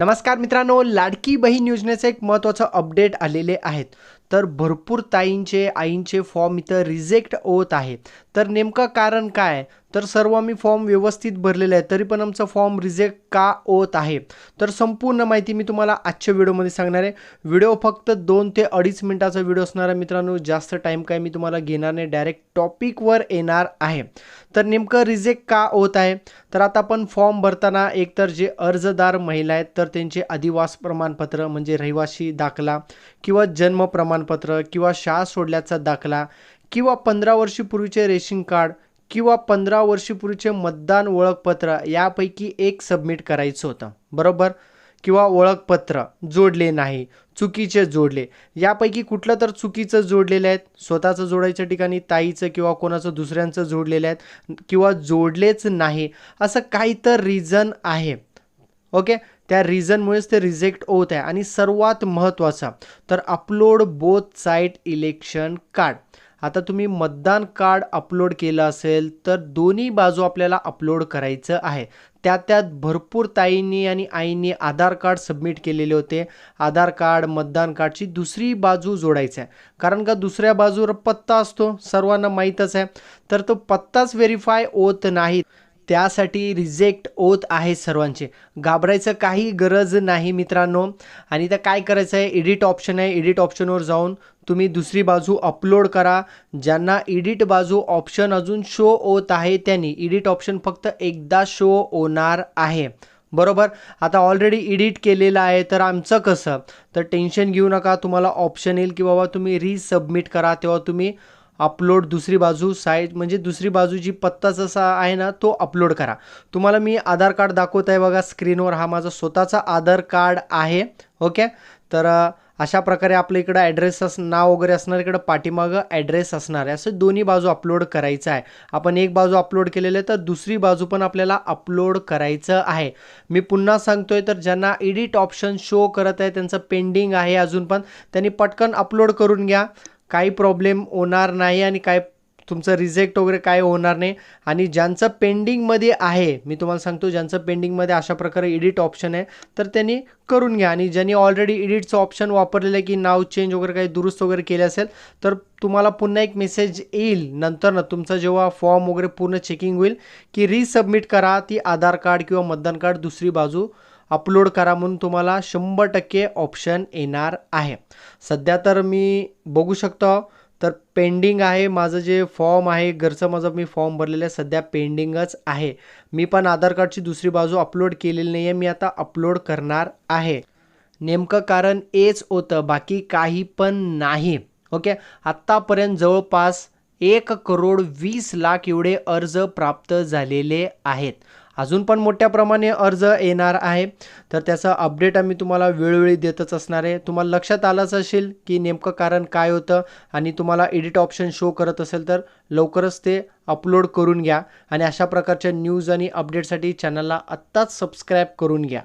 नमस्कार मित्रांनो लाडकी बहीण योजनेचं एक महत्त्वाचं अपडेट आलेले आहेत. तर भरपूर ताईंचे आईंचे फॉर्म इथं रिजेक्ट होत आहे. तर नेमकं कारण काय? तर सर्व आम्ही फॉर्म व्यवस्थित भरलेले आहे तरी पण आमचा फॉर्म रिजेक्ट का होत आहे? तर संपूर्ण माहिती मी तुम्हाला आजच्या व्हिडिओमध्ये सांगणार आहे. व्हिडिओ फक्त दोन ते अडीच मिनिटाचा व्हिडिओ असणार आहे मित्रांनो. जास्त टाईम काय मी तुम्हाला घेणार नाही. डायरेक्ट टॉपिकवर येणार आहे. तर नेमकं रिजेक्ट का होत आहे? तर आता आपण फॉर्म भरताना एकतर जे अर्जदार महिला आहेत तर त्यांचे अधिवास प्रमाणपत्र म्हणजे रहिवासी दाखला किंवा जन्म प्रमाण प्रमाणपत्र किंवा शाळा सोडल्याचा दाखला किंवा पंधरा वर्षीपूर्वीचे रेशन कार्ड किंवा पंधरा वर्षीपूर्वीचे मतदान ओळखपत्र यापैकी एक सबमिट करायचं होतं. बरोबर? किंवा ओळखपत्र जोडले नाही चुकीचे जोडले. यापैकी कुठलं तर चुकीचं जोडलेलं आहेत स्वतःचं जोडायच्या ठिकाणी ताईचं किंवा कोणाचं दुसऱ्यांचं जोडलेलं आहेत किंवा जोडलेच नाही असं काही तर रिझन आहे. ओके त्या रिझनमुळेच ते रिजेक्ट होत आहे. आणि सर्वात महत्त्वाचा तर upload both side election card आता तुम्ही मतदान कार्ड अपलोड केलं असेल तर दोन्ही बाजू आपल्याला अपलोड करायचं आहे. त्या त्यात भरपूर ताईंनी आणि आईंनी आधार कार्ड सबमिट केलेले होते. आधार कार्ड मतदान कार्डची दुसरी बाजू जोडायचं आहे कारण का दुसऱ्या बाजूवर पत्ता असतो सर्वांना माहीतच आहे. तर तो पत्ताच व्हेरीफाय होत नाही. त्यासाठी रिजेक्ट होत आहे सर्वांचे. घाबरायचं काही गरज नाही मित्रांनो. आणि तर काय करायचं आहे? एडिट ऑप्शन आहे. एडिट ऑप्शनवर जाऊन तुम्ही दुसरी बाजू अपलोड करा. ज्यांना एडिट बाजू ऑप्शन अजून शो होत आहे त्यांनी एडिट ऑप्शन फक्त एकदा शो होणार आहे. बरोबर? आता ऑलरेडी एडिट केलेलं आहे. तर आमचं कसं? तर टेन्शन घेऊ नका. तुम्हाला ऑप्शन येईल की बाबा तुम्ही रिसबमिट करा. तेव्हा तुम्ही अपलोड दुसरी बाजू साईड म्हणजे दुसरी बाजू जी पत्ता जसा आहे ना तो अपलोड करा. तुम्हाला मी आधार कार्ड दाखवत आहे बघा स्क्रीनवर हा माझा स्वतःचा आधार कार्ड आहे ओके तर अशा प्रकारे आपल्या इकडं ॲड्रेस अस नाव वगैरे असणार इकडं पाठीमागं ॲड्रेस असणार आहे. असं दोन्ही बाजू अपलोड करायचं आहे. आपण एक बाजू अपलोड केलेलं आहे तर दुसरी बाजू पण आपल्याला अपलोड करायचं आहे. मी पुन्हा सांगतोय तर ज्यांना एडिट ऑप्शन शो करत आहे त्यांचं पेंडिंग आहे अजून पण त्यांनी पटकन अपलोड करून घ्या. काही प्रॉब्लेम होणार नाही आणि काय तुमचं रिजेक्ट वगैरे काय होणार नाही. आणि ज्यांचं पेंडिंगमध्ये आहे मी तुम्हाला सांगतो ज्यांचं पेंडिंगमध्ये अशा प्रकारे एडिट ऑप्शन आहे तर त्यांनी करून घ्या. आणि ज्यांनी ऑलरेडी एडिटचं ऑप्शन वापरलेलं आहे की नाव चेंज वगैरे काही दुरुस्त वगैरे केले असेल तर तुम्हाला पुन्हा एक मेसेज येईल नंतर ना. तुमचा जेव्हा फॉर्म वगैरे पूर्ण चेकिंग होईल की रिसबमिट करा ती आधार कार्ड किंवा मतदान कार्ड दुसरी बाजू. अपलोड करा म्हणून तुम्हाला शंभर टक्के ऑप्शन येणार आहे. सध्या तर मी बघू शकतो तर पेंडिंग आहे. माझं जे फॉर्म आहे घरचं माझं मी फॉर्म भरलेलं आहे. सध्या पेंडिंगच आहे. मी पण आधार कार्डची दुसरी बाजू अपलोड केलेली नाही आहे मी आता अपलोड करणार आहे. नेमकं कारण हेच होतं बाकी काही पण नाही. ओके? आत्तापर्यंत जवळपास एक करोड वीस लाख एवढे अर्ज प्राप्त झालेले आहेत. अजून पण मोठ्या प्रमाणे अर्ज येणार आहे. तर त्याचं अपडेट आम्ही तुम्हाला वेळोवेळी देतच असणार आहे. तुम्हाला लक्षात आलंच असेल की नेमकं कारण काय होतं आणि तुम्हाला एडिट ऑप्शन शो करत असेल तर लवकरच ते अपलोड करून घ्या आणि अशा प्रकारच्या न्यूज आणि अपडेटसाठी चॅनलला आत्ताच सबस्क्राईब करून घ्या.